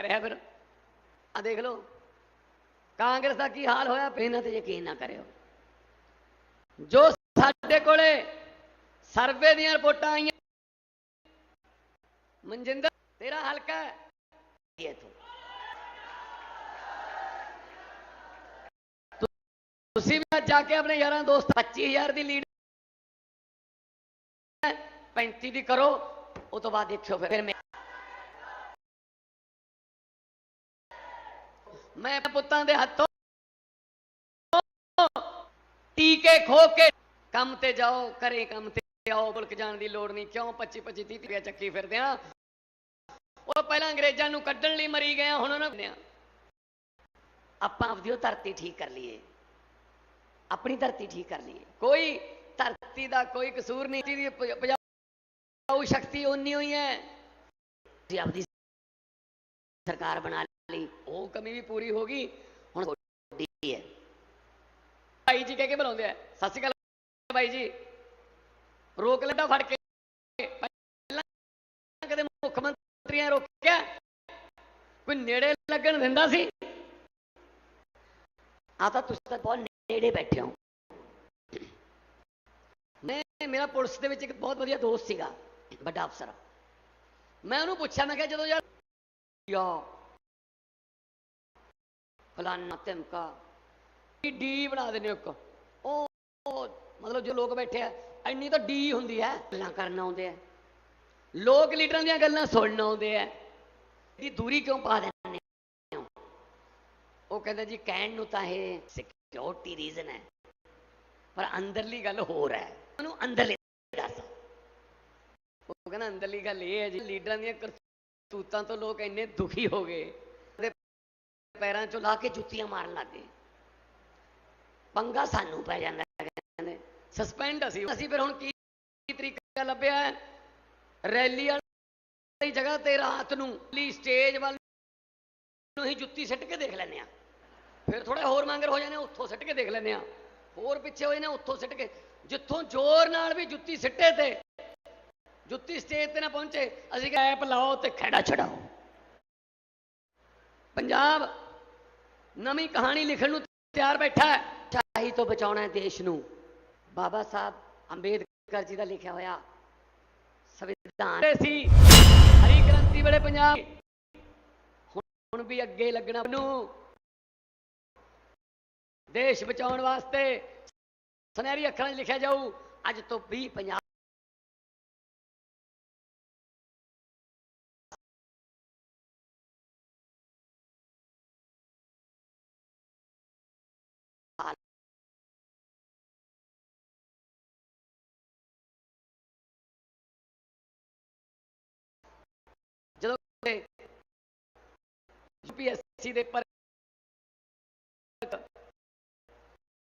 ਪੈ ਰਿਹਾ ਫਿਰ। ਆ ਦੇਖ ਲਓ, ਕਾਂਗਰਸ ਦਾ ਕੀ ਹਾਲ ਹੋਇਆ ਇਹਨਾਂ ਤੇ ਯਕੀਨ ਨਾ ਕਰਿਓ। ਜੋ ਸਾਡੇ ਕੋਲੇ ਸਰਵੇ ਦੀਆਂ ਰਿਪੋਰਟਾਂ ਆਈਆਂ, ਮਨਜਿੰਦਰ, ਤੇਰਾ ਹਲਕਾ ਇਹ ਤੂੰ, ਤੁਸੀਂ ਵੀ ਅੱਜ ਜਾ ਕੇ ਆਪਣੇ ਯਾਰਾਂ ਦੋਸਤ 25000 ਦੀ ਲੀਡ 35 ਦੀ ਕਰੋ, ਉਹ ਤੋਂ ਬਾਅਦ ਦੇਖਿਓ ਫਿਰ ਮੈਂ ਮੈਂ ਪੁੱਤਾਂ ਦੇ ਹੱਥੋਂ ਟੀਕੇ ਖੋ ਕੇ ਕੰਮ ਤੇ ਜਾਓ ਕਰੇ ਕੰਮ ਤੇ ਆਓ, ਮੁਲਕ ਜਾਣ ਦੀ ਲੋੜ ਨਹੀਂ। ਕਿਉਂ 25 25 30 ਰੁਪਏ ਚੱਕੀ ਫਿਰਦੇ ਆ? ਉਹ ਪਹਿਲਾਂ ਅੰਗਰੇਜ਼ਾਂ ਨੂੰ ਕੱਢਣ ਲਈ ਮਰੀ ਗਏ ਹੁਣ ਉਹਨਾਂ ਨੇ ਆਪਾਂ ਆਪਦੀ ਉਹ ਧਰਤੀ ਠੀਕ ਕਰ ਲਈਏ। ਆਪਣੀ ਧਰਤੀ ਠੀਕ ਕਰ ਲਈਏ। ਕੋਈ ਧਰਤੀ ਦਾ ਕੋਈ ਕਸੂਰ ਨਹੀਂ ਦੀ ਉਪਜਾਊ ਸ਼ਕਤੀ ਉਨੀ ਹੋਈ ਹੈ। ਜੀ ਆਪਦੀ ਸਰਕਾਰ ਬਣਾ ਲਈ। ਉਹ ਕਮੀ ਵੀ ਪੂਰੀ ਹੋ ਗਈ, ਹੁਣ ਤੁਹਾਡੀ ਹੈ। ਭਾਈ ਜੀ ਕਹਿ ਕੇ ਬੁਲਾਉਂਦੇ ਆ। ਸਤਿ ਸ਼੍ਰੀ ਅਕਾਲ ਭਾਈ ਜੀ। ਰੋਕ ਲੈਂਦਾ ਫੜ ਕੇ। ਪਹਿਲਾਂ ਕਦੇ ਮੁੱਖ ਮੰਤਰੀਆਂ ਰੋਕਿਆ। ਕੋਈ ਨੇੜੇ ਲੱਗਣ ਦਿੰਦਾ ਸੀ। ਆ ਤਾਂ ਤੁਸੀਂ ਤਾਂ ਬਹੁਤ ਨੇੜੇ ਬੈਠੇ ਹੋ। ਮੈਂ, ਮੇਰਾ ਪੁਲਿਸ ਦੇ ਵਿੱਚ ਇੱਕ ਬਹੁਤ ਵਧੀਆ ਦੋਸਤ ਸੀਗਾ, ਵੱਡਾ ਅਫਸਰ। ਮੈਂ ਉਹਨੂੰ ਪੁੱਛਿਆ, ਮੈਂ ਕਿਹਾ, ਜਦੋਂ ਯਾਰ ਯਾ ਫਲਾਨਾ ਧਮਕਾ। ਡੀ ਬਣਾ ਦਿੰਦੇ ਇੱਕ। ਉਹ ਮਤਲਬ ਜੋ ਲੋਕ ਬੈਠੇ ਆ, ਇੰਨੀ ਤਾਂ ਡੀ ਹੁੰਦੀ ਹੈ। ਗੱਲਾਂ ਕਰਨ ਆਉਂਦੇ ਆ। ਲੋਕ ਲੀਡਰਾਂ ਦੀਆਂ ਗੱਲਾਂ ਸੁਣਨ ਆਉਂਦੇ ਆ। ਇਹਦੀ ਦੂਰੀ ਕਿਉਂ ਪਾ ਦਿੰਦੇ ਉਹ ਕਹਿੰਦਾ ਜੀ, ਕਹਿਣ ਨੂੰ ਤਾਂ ਇਹ ਸਿਕਿਉਰਿਟੀ ਰੀਜ਼ਨ ਹੈ। ਪਰ ਅੰਦਰਲੀ ਗੱਲ ਹੋਰ ਹੈ। ਉਹਨੂੰ ਅੰਦਰਲੀ ਦੱਸ। ਉਹ ਕਹਿੰਦਾ, ਅੰਦਰਲੀ ਗੱਲ ਇਹ ਹੈ ਜੀ, ਲੀਡਰਾਂ ਦੀਆਂ ਕਰਤੂਤਾਂ ਤੋਂ ਲੋਕ ਇੰਨੇ ਦੁਖੀ ਹੋ ਗਏ। ਪੈਰਾਂ 'ਚੋਂ ਲਾ ਕੇ ਜੁੱਤੀਆਂ ਮਾਰਨ ਲੱਗੇ ਪੰਗਾ ਸਾਨੂੰ ਪੈ ਜਾਂਦਾ ਕਹਿੰਦੇ। ਸਸਪੈਂਡ ਅਸੀਂ। ਅਸੀਂ ਫਿਰ ਹੁਣ ਕੀ ਤਰੀਕਾ ਲੱਭਿਆ ਹੈ? ਰੈਲੀ ਵਾਲੀ ਜਗ੍ਹਾ ਤੇ ਰਾਤ ਨੂੰ ਲਈ ਸਟੇਜ ਵੱਲ ਨੂੰ ਹੀ ਜੁੱਤੀ ਸਿੱਟ ਕੇ ਦੇਖ ਲੈਂਦੇ ਆ ਫਿਰ ਥੋੜੇ ਹੋਰ ਮੰਗਰ ਹੋ ਜਾਂਦੇ ਆ, ਉੱਥੋਂ ਸਿੱਟ ਕੇ ਦੇਖ ਲੈਂਦੇ ਆ ਹੋਰ ਪਿੱਛੇ ਹੋਏ ਨੇ ਉੱਥੋਂ ਸਿੱਟ ਕੇ। ਜਿੱਥੋਂ ਜ਼ੋਰ ਨਾਲ ਵੀ ਜੁੱਤੀ ਸਿੱਟੇ ਤੇ ਜੁੱਤੀ ਸਟੇਜ ਤੇ ਨਾ ਪਹੁੰਚੇ ਅਸੀਂ ਕਿਹਾ ਐਪ ਲਾਓ ਤੇ ਖੜਾ ਛਡਾਓ। ਪੰਜਾਬ ਨਵੀਂ ਕਹਾਣੀ ਲਿਖਣ ਨੂੰ ਤਿਆਰ ਬੈਠਾ ਹੈ। ਤੋਂ ਬਚਾਉਣਾ ਹੈ ਦੇਸ਼ ਨੂੰ। ਬਾਬਾ ਸਾਹਿਬ ਅੰਬੇਦਕਰ ਜੀ ਦਾ ਲਿਖਿਆ ਹੋਇਆ ਸੰਵਿਧਾਨ। ਸੀ ਹਰੀ ਕ੍ਰਾਂਤੀ ਵੇਲੇ ਪੰਜਾਬ। ਹੁਣ ਵੀ ਅੱਗੇ ਲੱਗਣਾ ਨੂੰ। ਦੇਸ਼ ਬਚਾਉਣ ਵਾਸਤੇ ਸੁਨਹਿਰੀ ਅੱਖਰਾਂ 'ਚ ਲਿਖਿਆ ਜਾਊ। ਅੱਜ ਤੋਂ 20 50 ਯੂਪੀਐਸਸੀ ਦੇ ਪਰ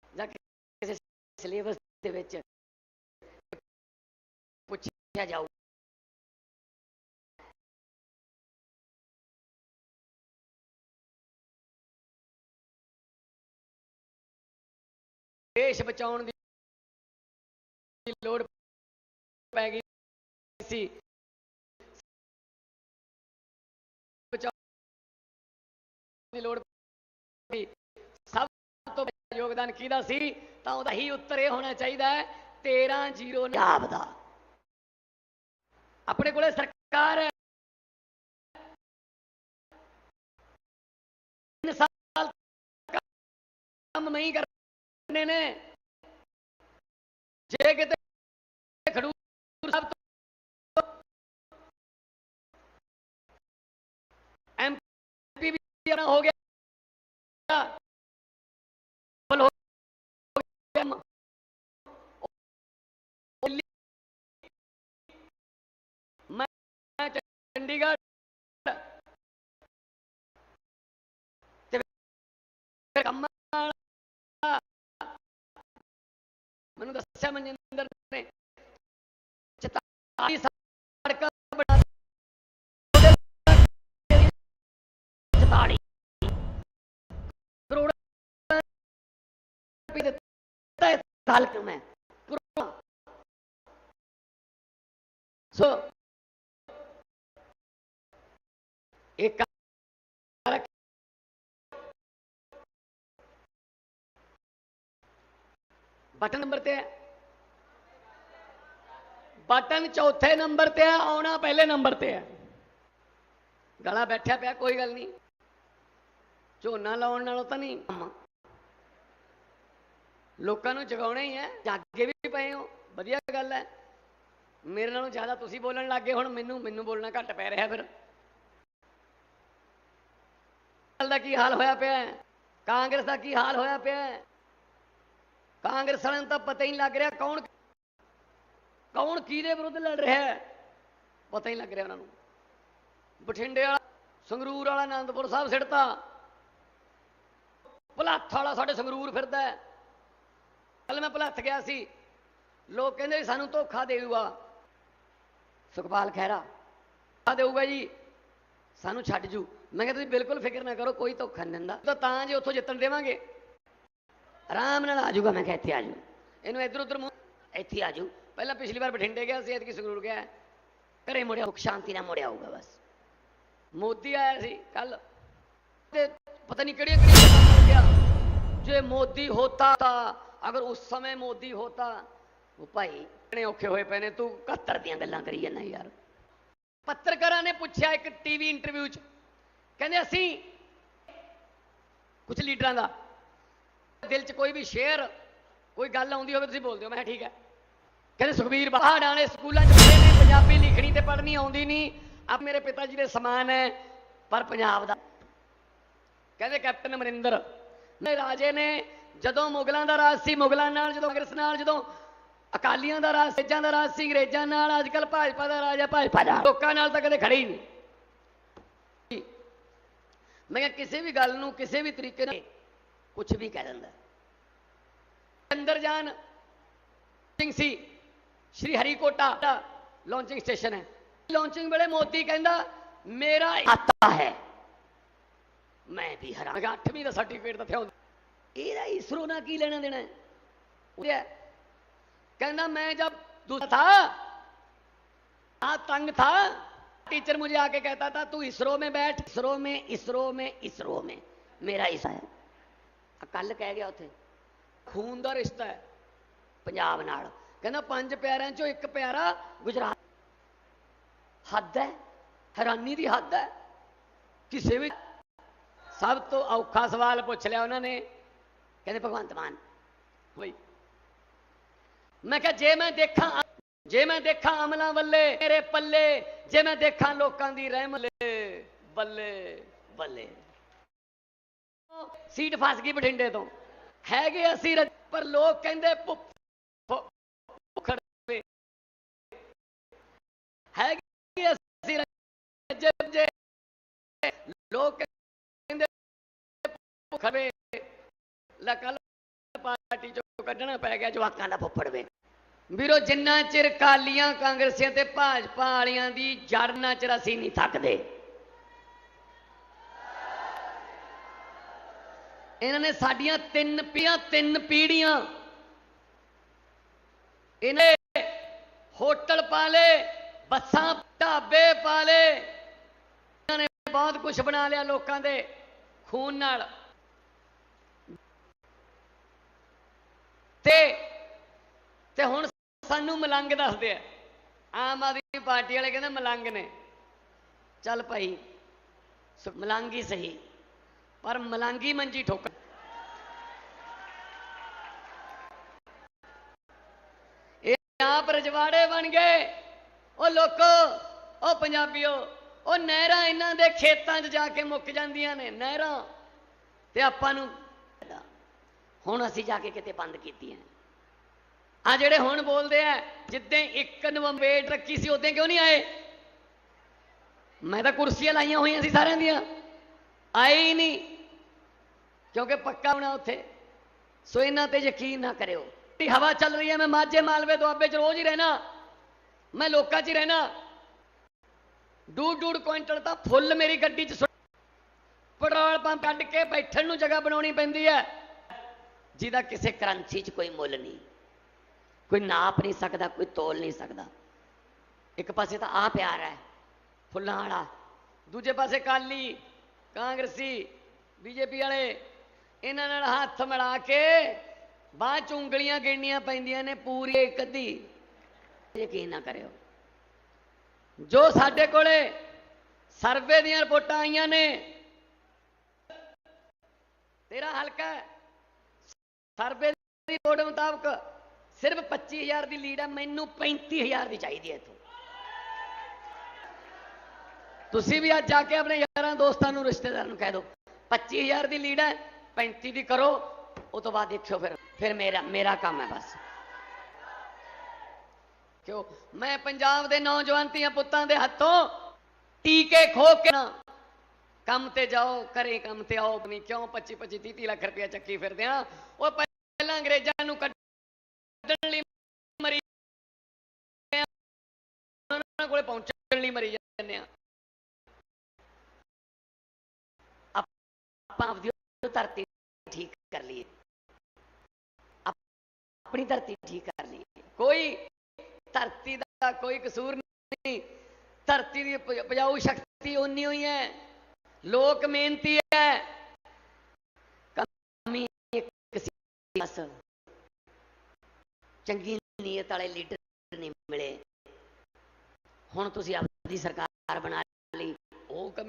ਜਾਂ ਕਿਸੇ ਸਿਲੇਬਸ ਦੇ ਵਿੱਚ ਪੁੱਛਿਆ ਜਾਊ। ਦੇਸ਼ ਬਚਾਉਣ ਦੀ ਲੋੜ ਪੈ ਗਈ ਸੀ। ਦੀ ਲੋੜ ਪਈ। ਸਭ ਤੋਂ ਵੱਡਾ ਯੋਗਦਾਨ ਕਿਹਦਾ ਸੀ? ਤਾਂ ਉਹਦਾ ਹੀ ਉੱਤਰ ਇਹ ਹੋਣਾ ਚਾਹੀਦਾ ਹੈ 13 ਜ਼ੀਰੋ ਪੰਜਾਬ ਦਾ। ਆਪਣੇ ਕੋਲੇ ਸਰਕਾਰ ਹੈ। ਸਾਲ ਕੰਮ ਨਹੀਂ ਕਰਨੇ ਨੇ। ਜੇ ਕਿਤੇ ਖਡੂਰ ਸਾਹਿਬ ਤੋਂ ਐਮਪੀ ਵੀ ਆਉਣਾ ਹੋ ਗਿਆ ਗਿਆ ਮ- ਦਿੱਲੀ- ਮੈਂ ਚੰਡੀਗੜ੍ਹ ਤੇ ਫਿਰ ਕੰਮ ਮੈਨੂੰ ਦੱਸਿਆ ਮਨਜਿੰਦਰ ਨੇ 44 ਸੜਕਾਂ ਬਣਾ 44 कार्यक्रम है सो एक बटन नंबर ते। बटन चौथे नंबर ते है आना पहले नंबर ते। है गला बैठा पे कोई गल नहीं। झोना लाने तो नहीं। ਲੋਕਾਂ ਨੂੰ ਜਗਾਉਣਾ ਹੀ ਹੈ ਜਾਗੇ ਵੀ ਪਏ ਹੋ। ਵਧੀਆ ਗੱਲ ਹੈ। ਮੇਰੇ ਨਾਲੋਂ ਜ਼ਿਆਦਾ ਤੁਸੀਂ ਬੋਲਣ ਲੱਗੇ ਹੁਣ ਮੈਨੂੰ ਮੈਨੂੰ ਬੋਲਣਾ ਘੱਟ ਪੈ ਰਿਹਾ ਫਿਰ। ਗੱਲ ਦਾ ਕੀ ਹਾਲ ਹੋਇਆ ਪਿਆ ਹੈ? ਕਾਂਗਰਸ ਦਾ ਕੀ ਹਾਲ ਹੋਇਆ ਪਿਆ ਹੈ? ਕਾਂਗਰਸ ਵਾਲਿਆਂ ਨੂੰ ਤਾਂ ਪਤਾ ਹੀ ਨਹੀਂ ਲੱਗ ਰਿਹਾ ਕੌਣ ਕੌਣ ਕਿਹਦੇ ਵਿਰੁੱਧ ਲੜ ਰਿਹਾ ਹੈ। ਪਤਾ ਹੀ ਨਹੀਂ ਲੱਗ ਰਿਹਾ ਉਹਨਾਂ ਨੂੰ। ਬਠਿੰਡੇ ਵਾਲਾ, ਸੰਗਰੂਰ ਵਾਲਾ ਆਨੰਦਪੁਰ ਸਾਹਿਬ ਸਿੜਤਾ। ਭਲੱਥ ਵਾਲਾ ਸਾਡੇ ਸੰਗਰੂਰ ਫਿਰਦਾ ਹੈ। ਕੱਲ ਮੈਂ ਭੁਲੱਥ ਗਿਆ ਸੀ। ਲੋਕ ਕਹਿੰਦੇ ਸਾਨੂੰ ਧੋਖਾ ਦੇਊਗਾ। ਸੁਖਪਾਲ ਖਹਿਰਾ, ਧੋਖਾ ਦੇਊਗਾ ਜੀ। ਸਾਨੂੰ ਛੱਡ ਜੂ। ਮੈਂ ਕਿਹਾ ਤੁਸੀਂ ਬਿਲਕੁਲ ਫਿਕਰ ਨਾ ਕਰੋ, ਕੋਈ ਧੋਖਾ ਨਹੀਂ ਦਿੰਦਾ। ਤਾਂ ਤਾਂ ਜੇ ਉੱਥੋਂ ਜਿੱਤਣ ਦੇਵਾਂਗੇ। ਆਰਾਮ ਨਾਲ ਆ ਜਾਊਗਾ ਮੈਂ ਕਿਹਾ ਇੱਥੇ ਆ ਜਾਊ ਇਹਨੂੰ ਇੱਧਰ ਉੱਧਰ ਇੱਥੇ ਆ ਜਾਊ ਪਹਿਲਾਂ ਪਿਛਲੀ ਵਾਰ ਬਠਿੰਡੇ ਗਿਆ ਸੀ, ਐਤਕੀ ਸੰਗਰੂਰ ਗਿਆ। ਘਰੇ ਮੁੜਿਆ ਸੁੱਖ ਸ਼ਾਂਤੀ ਨਾਲ ਮੁੜਿਆ ਆਊਗਾ ਬਸ। ਮੋਦੀ ਆਇਆ ਸੀ ਕੱਲ ਤੇ ਪਤਾ ਨਹੀਂ ਕਿਹੜੀਆਂ ਕਿਹੜੀਆਂ ਜੇ ਮੋਦੀ ਹੋਤਾ ਤਾਂ ਅਗਰ ਉਸ ਸਮੇਂ ਮੋਦੀ ਹੋਤਾ, ਉਹ ਭਾਈ ਕਿਹੜੇ ਔਖੇ ਹੋਏ ਪਏ ਨੇ, ਤੂੰ 71 ਦੀਆਂ ਗੱਲਾਂ ਕਰੀ ਜਾਂਦਾ ਯਾਰ। ਪੱਤਰਕਾਰਾਂ ਨੇ ਪੁੱਛਿਆ ਇੱਕ ਟੀਵੀ ਇੰਟਰਵਿਊ 'ਚ, ਕਹਿੰਦੇ ਅਸੀਂ ਕੁਝ ਲੀਡਰਾਂ ਦਾ, ਦਿਲ 'ਚ ਕੋਈ ਵੀ ਸ਼ੇਰ ਕੋਈ ਗੱਲ ਆਉਂਦੀ ਹੋਵੇ ਤੁਸੀਂ ਬੋਲਦੇ ਹੋ, ਮੈਂ ਕਿਹਾ ਠੀਕ ਹੈ। ਕਹਿੰਦੇ ਸੁਖਬੀਰ ਬਾਹਰ ਆਣੇ ਸਕੂਲਾਂ 'ਚ ਪੜ੍ਹੇ ਨੇ, ਪੰਜਾਬੀ ਲਿਖਣੀ ਤੇ ਪੜ੍ਹਨੀ ਆਉਂਦੀ ਨਹੀਂ ਆਪ ਮੇਰੇ ਪਿਤਾ ਜੀ ਦੇ ਸਮਾਨ ਹੈ, ਪਰ ਪੰਜਾਬ ਦਾ। ਕਹਿੰਦੇ ਕੈਪਟਨ ਅਮਰਿੰਦਰ ਨੇ ਰਾਜੇ ਨੇ ਜਦੋਂ ਮੁਗਲਾਂ ਦਾ ਰਾਜ ਸੀ, ਮੁਗਲਾਂ ਨਾਲ, ਜਦੋਂ ਕਾਂਗਰਸ ਨਾਲ, ਜਦੋਂ ਅਕਾਲੀਆਂ ਦਾ ਰਾਜ ਸੇਜਾਂ ਦਾ ਰਾਜ ਸੀ, ਅੰਗਰੇਜ਼ਾਂ ਨਾਲ ਅੱਜ ਕੱਲ ਭਾਜਪਾ ਦਾ ਰਾਜ ਹੈ, ਭਾਜਪਾ ਦਾ। ਲੋਕਾਂ ਨਾਲ ਤਾਂ ਕਦੇ ਖੜੇ ਹੀ ਨਹੀਂ। ਮੈਂ ਕਿਹਾ ਕਿਸੇ ਵੀ ਗੱਲ ਨੂੰ, ਕਿਸੇ ਵੀ ਤਰੀਕੇ ਨਾਲ ਕੁਝ ਵੀ ਕਹਿ ਦਿੰਦਾ। ਅੰਦਰ ਜਾਨ ਸਿੰਘ ਸੀ, ਸ਼੍ਰੀ ਹਰੀਕੋਟਾ ਦਾ ਲਾਂਚਿੰਗ ਸਟੇਸ਼ਨ ਹੈ। ਲਾਂਚਿੰਗ ਵੇਲੇ ਮੋਦੀ ਕਹਿੰਦਾ, ਮੇਰਾ ਆਤਾ ਹੈ। ਮੈਂ ਵੀ ਹਰਾ ਮੈਂ ਕਿਹਾ 8ਵੀਂ ਦਾ ਸਰਟੀਫਿਕੇਟ ਤਾਂ ਥਿਆ ਇਹਦਾ ਇਸਰੋ ਨਾਲ ਕੀ ਲੈਣਾ ਦੇਣਾ ਹੈ ਉਹਦੇ ਹੈ। कहना मैं जब दूसरा था हाँ तंग था टीचर मुझे आके कहता था तू इसरो में बैठ इसरो में इसरो में इसरो में मेरा हिस्सा है ਕੱਲ ਕਹਿ ਗਿਆ ਉੱਥੇ ਖੂਨ ਦਾ ਰਿਸ਼ਤਾ ਹੈ ਪੰਜਾਬ ਨਾਲ ਕਹਿੰਦਾ ਪੰਜ ਪਿਆਰਿਆਂ ਚੋਂ ਇੱਕ ਪਿਆਰਾ ਗੁਜਰਾਤ ਹੱਦ ਹੈ ਹੈਰਾਨੀ ਦੀ ਹੱਦ ਹੈ ਕਿਸੇ ਵੀ ਸਭ ਤੋਂ ਔਖਾ ਸਵਾਲ ਪੁੱਛ ਲਿਆ ਉਹਨਾਂ ਨੇ ਕਹਿੰਦੇ ਭਗਵੰਤ ਮਾਨ। ਹੋਈ। ਮੈਂ ਕਿਹਾ, ਜੇ ਮੈਂ ਦੇਖਾਂ ਜੇ ਮੈਂ ਦੇਖਾਂ ਅਮਲਾਂ ਵੱਲੇ, ਮੇਰੇ ਪੱਲੇ, ਜੇ ਮੈਂ ਦੇਖਾਂ ਲੋਕਾਂ ਦੀ ਰਹਿਮਤ ਬੱਲੇ ਬੱਲੇ ਸੀਟ ਫਸ ਗਈ ਬਠਿੰਡੇ ਤੋਂ। ਹੈਗੇ ਅਸੀਂ ਰੱਜ- ਪਰ ਲੋਕ ਕਹਿੰਦੇ ਭੁੱਖੜੇ। ਹੈਗੇ ਅਸੀਂ ਜੇ, ਲੋਕ ਕਹਿੰਦੇ ਭੁੱਖੜੇ ਲਕਲ ਪਾਰਟੀ ਚੋਂ ਕੱਢਣਾ ਪੈ ਗਿਆ ਜਵਾਕਾਂ ਦਾ ਫੁੱਫੜ ਵੇ। ਵੀਰੋ, ਜਿੰਨਾ ਚਿਰ ਕਾਲੀਆਂ ਕਾਂਗਰਸੀਆਂ ਤੇ ਭਾਜਪਾ ਵਾਲਿਆਂ ਦੀ ਜੜ ਨਾ ਚਿਰ ਅਸੀਂ ਨਹੀਂ ਥੱਕਦੇ। ਇਹਨਾਂ ਨੇ ਸਾਡੀਆਂ ਤਿੰਨ ਪੀਆਂ ਤਿੰਨ ਪੀੜੀਆਂ ਇਹਨੇ ਹੋਟਲ ਪਾਲੇ, ਬੱਸਾਂ ਢਾਬੇ ਪਾਲੇ। ਇਹਨਾਂ ਨੇ ਬਹੁਤ ਕੁਝ ਬਣਾ ਲਿਆ ਲੋਕਾਂ ਦੇ ਖੂਨ ਨਾਲ। ਤੇ ਤੇ ਹੁਣ ਸਾਨੂੰ ਮਲੰਗ ਦੱਸਦੇ ਆ। ਆਮ ਆਦਮੀ ਪਾਰਟੀ ਵਾਲੇ ਕਹਿੰਦੇ ਮਲੰਗ ਨੇ। ਚੱਲ ਭਾਈ, ਸੁ- ਹੀ ਸਹੀ। ਪਰ ਮਲੰਗੀ ਮੰਜੀ ਠੋਕ। ਇਹ ਆਪ ਰਜਵਾੜੇ ਬਣ ਗਏ। ਉਹ ਲੋਕੋ, ਉਹ ਪੰਜਾਬੀਓ, ਉਹ ਨਹਿਰਾਂ ਇਹਨਾਂ ਦੇ ਖੇਤਾਂ 'ਚ ਜਾ ਕੇ ਮੁੱਕ ਜਾਂਦੀਆਂ ਨੇ, ਨਹਿਰਾਂ। ਤੇ ਆਪਾਂ ਨੂੰ ਹੁਣ ਅਸੀਂ ਜਾ ਕੇ ਕਿਤੇ ਬੰਦ ਕੀਤੀਆਂ ਆ ਜਿਹੜੇ ਹੁਣ ਬੋਲਦੇ ਆ, ਜਿੱਦਾਂ 1 ਨਵੰਬਰ ਡੇਟ ਰੱਖੀ ਸੀ, ਉਦੋਂ ਕਿਉਂ ਨਹੀਂ ਆਏ? ਮੈਂ ਤਾਂ ਕੁਰਸੀਆਂ ਲਾਈਆਂ ਹੋਈਆਂ ਸੀ ਸਾਰਿਆਂ ਦੀਆਂ। ਆਏ ਹੀ ਨਹੀਂ, ਕਿਉਂਕਿ ਪੱਕਾ ਹੋਣਾ ਉੱਥੇ। ਸੋ ਇਹਨਾਂ ਤੇ ਯਕੀਨ ਨਾ ਕਰਿਓ। ਇਹ ਹਵਾ ਚੱਲ ਰਹੀ ਹੈ, ਮੈਂ ਮਾਝੇ ਮਾਲਵੇ ਦੁਆਬੇ 'ਚ ਰੋਜ਼ ਹੀ ਰਹਿਣਾ। ਮੈਂ ਲੋਕਾਂ 'ਚ ਹੀ ਰਹਿਣਾ। ਡੂਡ ਡੂਡ ਕੁਇੰਟਲ ਤਾਂ ਫੁੱਲ ਮੇਰੀ ਗੱਡੀ 'ਚ ਸੁੱਟ- ਪੈਟਰੋਲ ਪੰਪ ਕੱਢ ਕੇ ਬੈਠਣ ਨੂੰ ਜਗ੍ਹਾ ਬਣਾਉਣੀ ਪੈਂਦੀ ਹੈ। ਜਿਹਦਾ ਕਿਸੇ ਕਰੰਸੀ 'ਚ ਕੋਈ ਮੁੱਲ ਨਹੀਂ। ਕੋਈ ਨਾਪ ਨਹੀਂ ਸਕਦਾ, ਕੋਈ ਤੋਲ ਨਹੀਂ ਸਕਦਾ। ਇੱਕ ਪਾਸੇ ਤਾਂ ਆ ਪਿਆਰ ਹੈ, ਫੁੱਲਾਂ ਵਾਲਾ। ਦੂਜੇ ਪਾਸੇ ਕਾਲੀ ਕਾਂਗਰਸੀ, ਬੀਜੇਪੀ ਵਾਲੇ, ਇਹਨਾਂ ਨਾਲ ਹੱਥ ਮਿਲਾ ਕੇ ਬਾਅਦ ਚ ਉਂਗਲੀਆਂ ਗਿਣਨੀਆਂ ਪੈਂਦੀਆਂ ਨੇ ਪੂਰੀ ਇੱਕ ਅੱਧੀ। ਯਕੀਨ ਨਾ ਕਰਿਓ। ਜੋ ਸਾਡੇ ਕੋਲੇ ਸਰਵੇ ਦੀਆਂ ਰਿਪੋਰਟਾਂ ਆਈਆਂ ਨੇ, ਤੇਰਾ ਹਲਕਾ ਸਰਵੇ ਦੀ ਰਿਪੋਰਟ ਮੁਤਾਬਕ ਸਿਰਫ 25000 ਦੀ ਲੀਡ ਹੈ ਮੈਨੂੰ 35000 ਦੀ ਚਾਹੀਦੀ ਹੈ ਇੱਥੋਂ। ਤੁਸੀਂ ਵੀ ਅੱਜ ਜਾ ਕੇ ਆਪਣੇ ਯਾਰਾਂ ਦੋਸਤਾਂ ਨੂੰ, ਰਿਸ਼ਤੇਦਾਰਾਂ ਨੂੰ ਕਹਿ ਦਿਓ 25000 ਦੀ ਲੀਡ ਹੈ 35 ਦੀ ਕਰੋ, ਉਹ ਤੋਂ ਬਾਅਦ ਦੇਖਿਓ ਫਿਰ ਫਿਰ ਮੇਰਾ ਮੇਰਾ ਕੰਮ ਹੈ ਬਸ। ਕਿਉਂ? ਮੈਂ ਪੰਜਾਬ ਦੇ ਨੌਜਵਾਨ ਧੀਆਂ ਪੁੱਤਾਂ ਦੇ ਹੱਥੋਂ ਟੀਕੇ ਖੋ ਕੇ ਨਾ, ਕੰਮ ਤੇ ਜਾਓ ਕਰੇ ਕੰਮ ਤੇ ਆਓ ਨਹੀਂ ਕਿਉਂ 25 25 30 30 ਲੱਖ ਰੁਪਇਆ ਚੱਕੀ ਫਿਰਦੇ ਆ। ਉਹ ਅੰਗਰੇਜ਼ਾਂ ਨੂੰ ਕੱਢਣ ਲਈ ਮਰੀ ਉਹਨਾਂ ਕੋਲੇ ਪਹੁੰਚਣ ਲਈ ਮਰੀ ਜਾਂਦੇ ਆ ਆਪਾਂ ਆਪਦੀ ਧਰਤੀ ਠੀਕ ਕਰ ਲਈਏ। ਆਪਣੀ ਧਰਤੀ ਠੀਕ ਕਰ ਲਈਏ। ਕੋਈ ਧਰਤੀ ਦਾ ਕੋਈ ਕਸੂਰ ਨਹੀਂ। ਧਰਤੀ ਦੀ ਉਪਜਾਊ ਸ਼ਕਤੀ ਉਨੀ ਹੋਈ ਹੈ। ਲੋਕ ਮਿਹਨਤੀ ਹੈ ਕਮੀ ਇੱਕ ਸੀ ਬਸ। ਚੰਗੀ ਨੀਅਤ ਵਾਲੇ ਲੀਡਰ ਨਹੀਂ ਮਿਲੇ। ਹੁਣ ਤੁਸੀਂ ਆਪਣੀ ਸਰਕਾਰ ਬਣਾ ਲਈ, ਉਹ ਕਮੀ